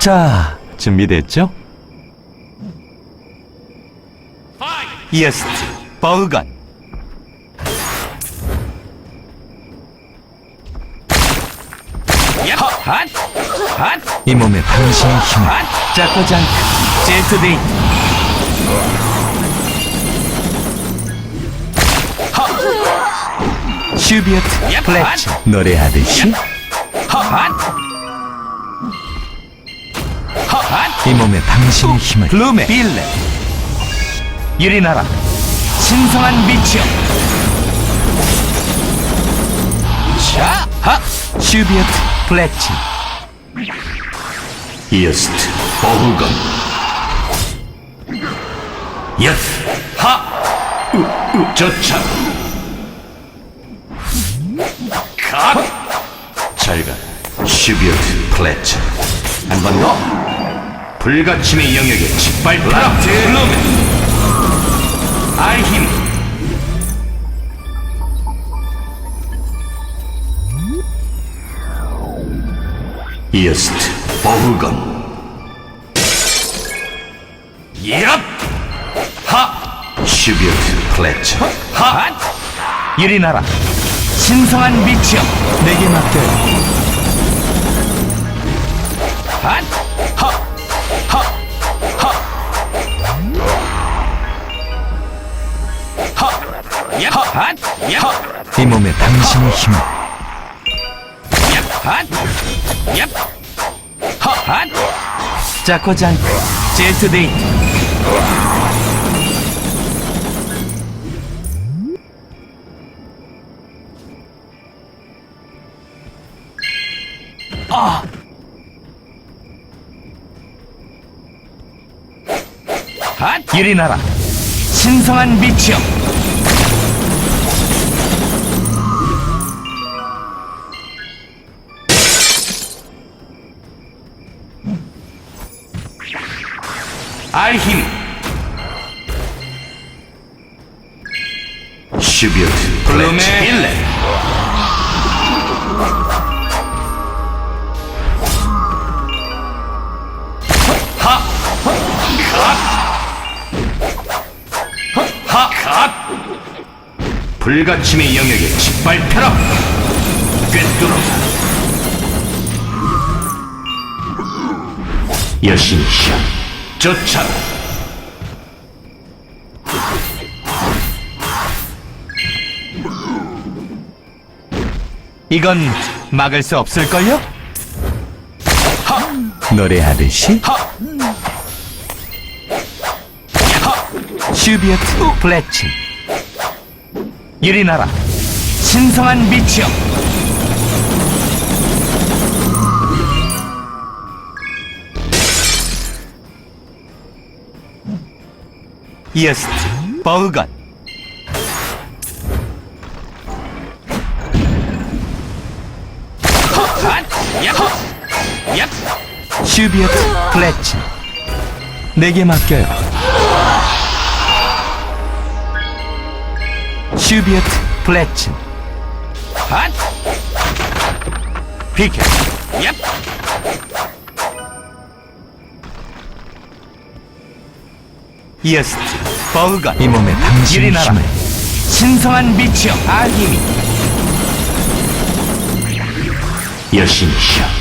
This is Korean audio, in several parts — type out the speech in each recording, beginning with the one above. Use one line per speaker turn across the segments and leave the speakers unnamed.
자, 준비됐죠?
핫! 핫!
이 몸에 당신의 힘을 짜고지 않고 제트데이 슈비어트
야,
플래치 노래하듯이
핫!
이 몸에 당신의 힘을 블루메 빌레 유리나라. 신성한 빛이여
자!
하! 슈비어트 플래치
이어스트 버후건. 얏! 하! 으, 으, 저차. 컷! 잘가. 슈비어트 플래처 한번 더 불가침의 영역에 짓밟혀라 블루맨 알힘 이어스트 버후건 얍! 하! 슈비어트 플래처 하!
유리나라 신성한 빛이여 내게 맡겨요
핫! 하!
이 몸에 당신의 힘을! 짜고지 않고
핫!
유리나라. 신성한 빛이여
알힘. 슈비어트 플래처 빌 불가침의 영역에 짓밟혀라! 꿰뚫어라! 여신이시여 쫓아라!
이건 막을 수 없을걸요? 노래하듯이
하!
슈비어트 플래치 유리나라 신성한 빛이여 이어스트!
야!
슈비어트 플래치 내게 맡겨요 슈비어트 플래치
핫!
비켜
야!
이어스트 버우건 이 몸에 당신의
유리나라.
힘을 신성한 빛이여 알기미
여신이시여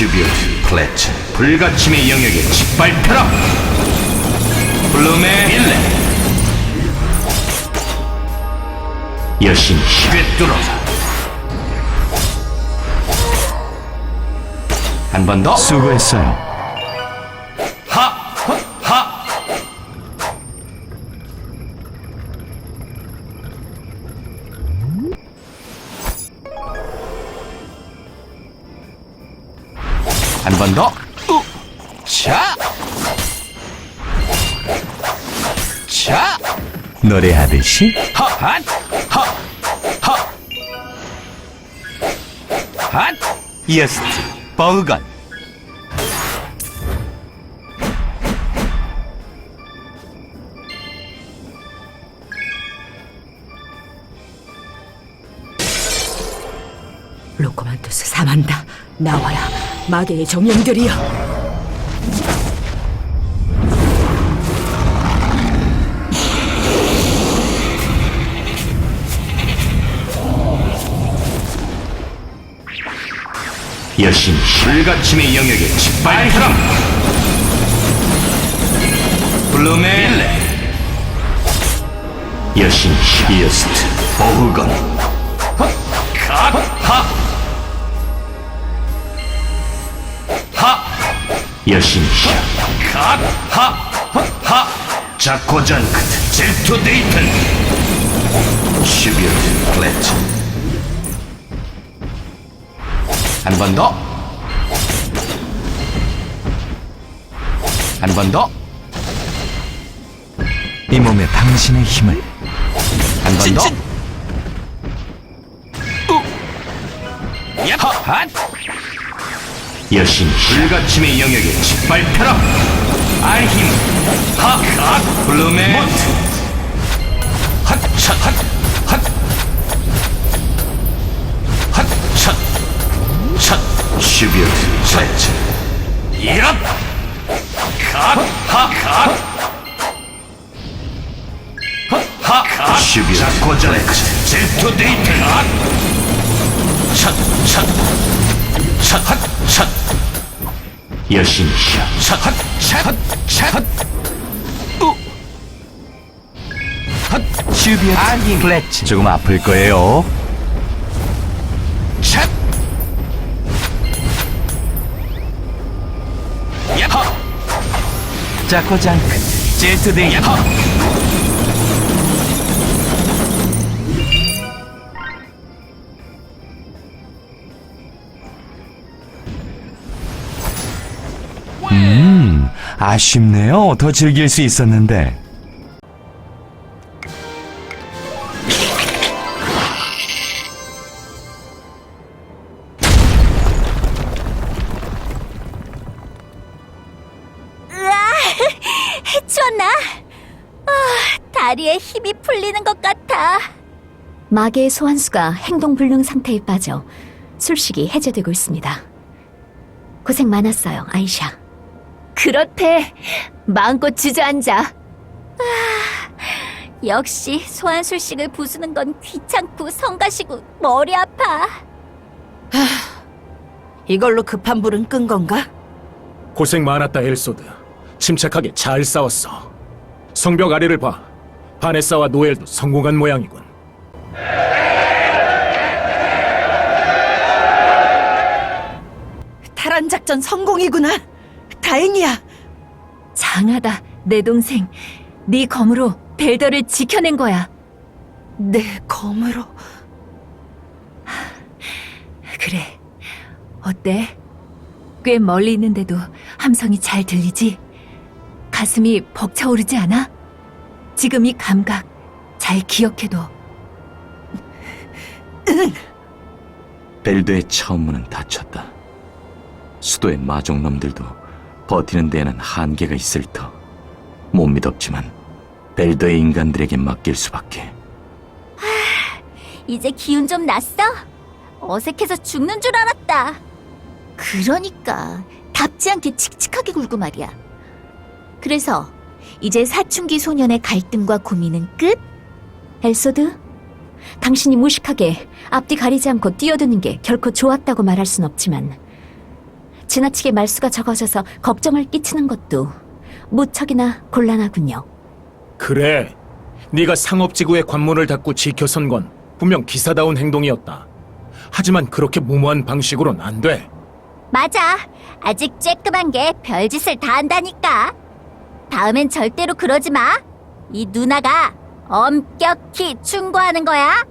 슈비어트 플래처 불가침의 영역에 짓밟혀라. 블룸의 빌레. 여신이시여 꿰뚫어라. 한번 더.
수고했어요
한 번 더. 자. 자.
노래하듯이?
허한. 허허. 한.
이어스트 버건.
로코만토스 사만다. 나와라. 마계의 정령들이여.
여신 불가침의 영역에 짓밟혀라 블룸의 빌레 여신 히어스트 보후건 하! 여신 하! 하! 하! 자코잔크트 젤토 데이튼 슈비어트 플래트
한 번 더. 한 번 더.
이 몸에 당신의 힘을
한 번 더.
하! 여신 불가침의 영역에 짓밟혀라 알힘 하! 하! 블룸의 모트 핫샷 핫! 핫! 핫샷 샷! 슈비어트 플래츠 이랍! 갓! 하! 갓! 하! 하! 슈비어트 자코자렉스 젤토 데이트 갓! 샷! 샷! 샷! 핫! 샷! 여신 샷! 샷! 샷! 샷! 샷! 우! 핫! 슈비어트 플래츠 조금 아플 거예요 샷! 야하! 자코장크 제트데이 야하! 아쉽네요. 더 즐길 수 있었는데.
해치웠나? 아, 다리에 힘이 풀리는 것 같아.
마계의 소환수가 행동 불능 상태에 빠져 술식이 해제되고 있습니다. 고생 많았어요, 아이샤.
그렇대. 마음껏 주저앉아. 아, 역시 소환술식을 부수는 건 귀찮고 성가시고 머리 아파.
이걸로 급한 불은 끈 건가?
고생 많았다 엘소드 침착하게 잘 싸웠어 성벽 아래를 봐 바네사와 노엘도 성공한 모양이군
탈환 작전 성공이구나. 다행이야.
장하다, 내 동생. 네 검으로 벨더를 지켜낸 거야.
내 검으로.
그래. 어때? 꽤 멀리 있는데도 함성이 잘 들리지? 가슴이 벅차오르지 않아? 지금 이 감각 잘 기억해둬.
벨드의 처음문은 닫혔다. 수도의 마족놈들도 버티는 데에는 한계가 있을 터. 못 믿었지만 벨드의 인간들에게 맡길 수밖에.
이제 기운 좀 났어? 어색해서 죽는 줄 알았다.
그러니까 답지 않게 칙칙하게 굴고 말이야. 그래서 이제 사춘기 소년의 갈등과 고민은 끝? 엘소드, 당신이 무식하게 앞뒤 가리지 않고 뛰어드는 게 결코 좋았다고 말할 순 없지만 지나치게 말수가 적어져서 걱정을 끼치는 것도 무척이나 곤란하군요.
그래 네가 상업지구의 관문을 닫고 지켜선 건 분명 기사다운 행동이었다 하지만 그렇게 무모한 방식으론 안 돼
맞아. 아직 쬐끔한 게 별짓을 다 한다니까. 다음엔 절대로 그러지 마. 이 누나가 엄격히 충고하는 거야.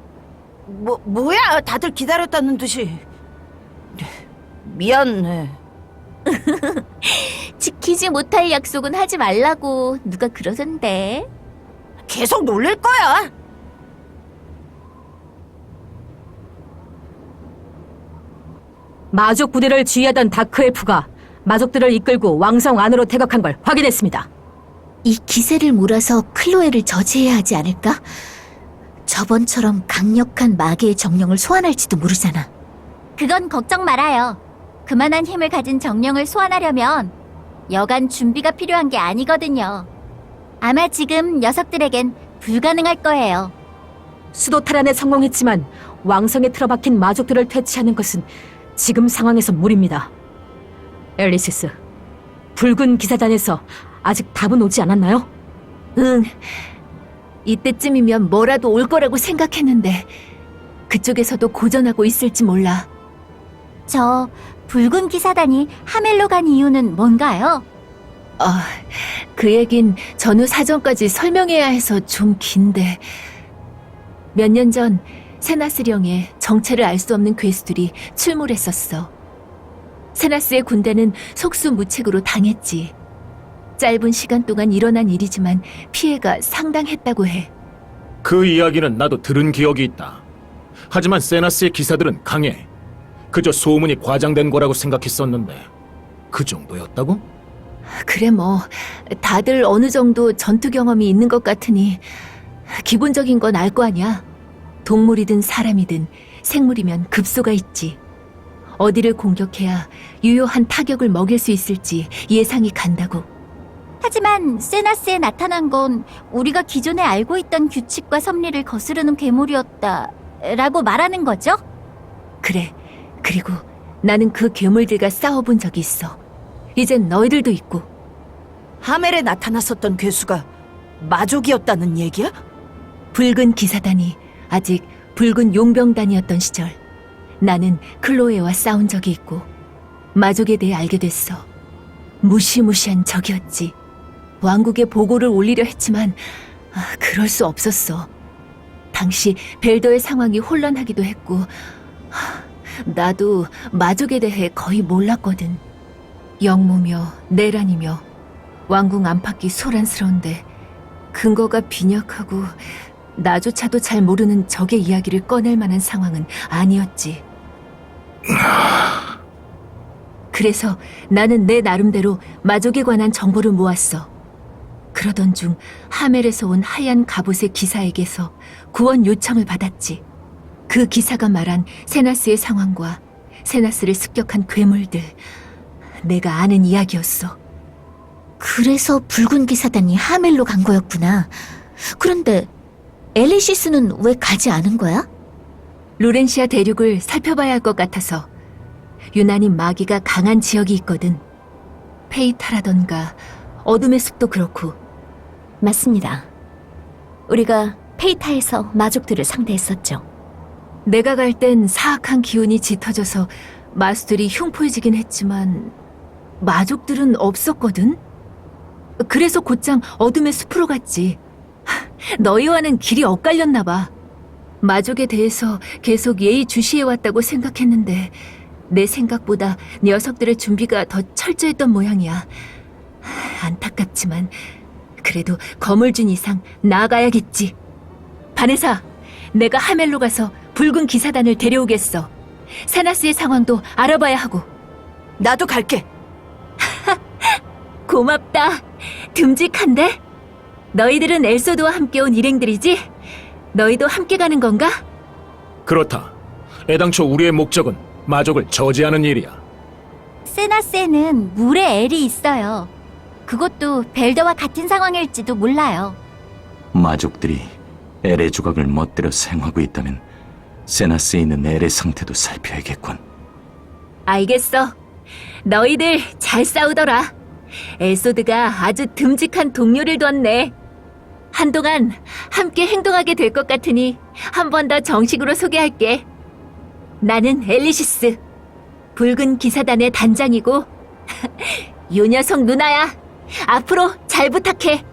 뭐 뭐야? 다들 기다렸다는 듯이. 미안해.
지키지 못할 약속은 하지 말라고 누가 그러던데.
계속 놀릴 거야.
마족 부대를 지휘하던 다크엘프가 마족들을 이끌고 왕성 안으로 태격한 걸 확인했습니다.
이 기세를 몰아서 클로에를 저지해야 하지 않을까? 저번처럼 강력한 마계의 정령을 소환할지도 모르잖아.
그건 걱정 말아요. 그만한 힘을 가진 정령을 소환하려면 여간 준비가 필요한 게 아니거든요. 아마 지금 녀석들에겐 불가능할 거예요.
수도 탈환에 성공했지만 왕성에 틀어박힌 마족들을 퇴치하는 것은 지금 상황에서 무리입니다. 앨리시스, 붉은 기사단에서 아직 답은 오지 않았나요?
응. 이때쯤이면 뭐라도 올 거라고 생각했는데 그쪽에서도 고전하고 있을지 몰라.
저 붉은 기사단이 하멜로 간 이유는 뭔가요?
아, 그 얘긴 전후 사정까지 설명해야 해서 좀 긴데. 몇 년 전 세나스령의 정체를 알 수 없는 괴수들이 출몰했었어. 세나스의 군대는 속수무책으로 당했지. 짧은 시간 동안 일어난 일이지만 피해가 상당했다고 해.
그 이야기는 나도 들은 기억이 있다. 하지만 세나스의 기사들은 강해. 그저 소문이 과장된 거라고 생각했었는데 그 정도였다고?
그래 뭐 다들 어느 정도 전투 경험이 있는 것 같으니 기본적인 건 알 거 아니야. 동물이든 사람이든 생물이면 급소가 있지. 어디를 공격해야 유효한 타격을 먹일 수 있을지 예상이 간다고.
하지만 세나스에 나타난 건 우리가 기존에 알고 있던 규칙과 섭리를 거스르는 괴물이었다. 라고 말하는 거죠?
그래. 그리고 나는 그 괴물들과 싸워본 적이 있어. 이젠 너희들도 있고.
하멜에 나타났었던 괴수가 마족이었다는 얘기야?
붉은 기사단이 아직 붉은 용병단이었던 시절 나는 클로에와 싸운 적이 있고 마족에 대해 알게 됐어. 무시무시한 적이었지. 왕국에 보고를 올리려 했지만 아, 그럴 수 없었어. 당시 벨더의 상황이 혼란하기도 했고 하, 나도 마족에 대해 거의 몰랐거든. 영모며 내란이며 왕궁 안팎이 소란스러운데 근거가 빈약하고 나조차도 잘 모르는 적의 이야기를 꺼낼 만한 상황은 아니었지. 그래서 나는 내 나름대로 마족에 관한 정보를 모았어. 그러던 중 하멜에서 온 하얀 갑옷의 기사에게서 구원 요청을 받았지. 그 기사가 말한 세나스의 상황과 세나스를 습격한 괴물들, 내가 아는 이야기였어.
그래서 붉은 기사단이 하멜로 간 거였구나. 그런데 엘리시스는 왜 가지 않은 거야?
로렌시아 대륙을 살펴봐야 할 것 같아서 유난히 마귀가 강한 지역이 있거든. 페이타라던가 어둠의 숲도 그렇고
맞습니다. 우리가 페이타에서 마족들을 상대했었죠.
내가 갈 땐 사악한 기운이 짙어져서 마수들이 흉포해지긴 했지만 마족들은 없었거든. 그래서 곧장 어둠의 숲으로 갔지. 하, 너희와는 길이 엇갈렸나 봐. 마족에 대해서 계속 예의 주시해왔다고 생각했는데 내 생각보다 녀석들의 준비가 더 철저했던 모양이야. 하, 안타깝지만 그래도 검을 준 이상 나아가야겠지. 바네사, 내가 하멜로 가서 붉은 기사단을 데려오겠어. 사나스의 상황도 알아봐야 하고.
나도 갈게.
고맙다. 듬직한데? 너희들은 엘소드와 함께 온 일행들이지? 너희도 함께 가는 건가?
그렇다. 애당초 우리의 목적은 마족을 저지하는 일이야.
세나스에는 물에 엘이 있어요. 그것도 벨더와 같은 상황일지도 몰라요.
마족들이 엘의 조각을 멋대로 사용하고 있다면 세나스에 있는 엘의 상태도 살펴야겠군.
알겠어. 너희들 잘 싸우더라. 엘소드가 아주 듬직한 동료를 뒀네. 한동안 함께 행동하게 될 것 같으니 한 번 더 정식으로 소개할게. 나는 엘리시스. 붉은 기사단의 단장이고 요 녀석 누나야. 앞으로 잘 부탁해.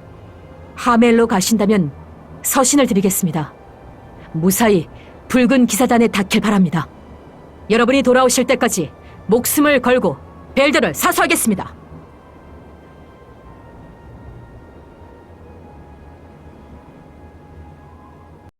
하멜로 가신다면 서신을 드리겠습니다. 무사히 붉은 기사단에 닿길 바랍니다. 여러분이 돌아오실 때까지 목숨을 걸고 벨드를 사수하겠습니다.